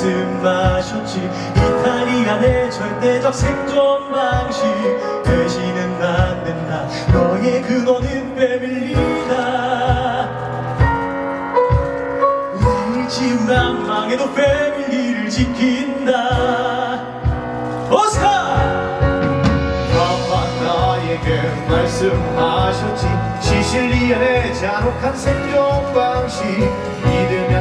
말씀하셨지. 이탈리아 내 절대적 생존 방식 되지는 안 된다. 너의 근원은 빼밀리다. 내일 지우란 망해도 패밀리를 지킨다. 오스카! 너와 나에게 말씀하셨지. 시실리안의 잔혹한 생존 방식.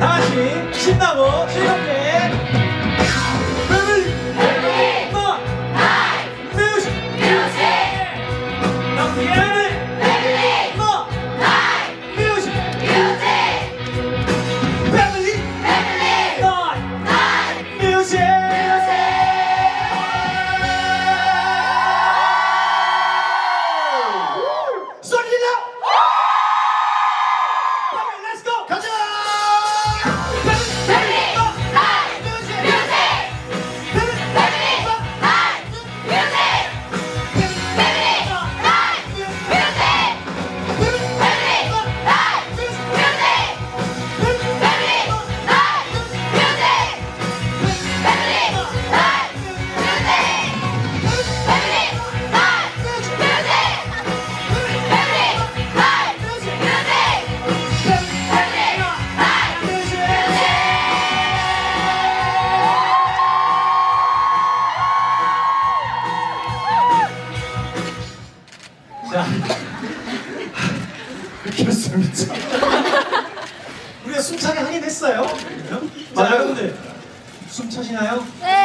다 같이 신나고 즐겁게. 패밀리 너 뮤직 패밀리 너 뮤직 패밀리 너 뮤직 그렇습니다. 우리가 숨차게 하긴 했어요. 자. 여러분들 숨 차시나요? 네.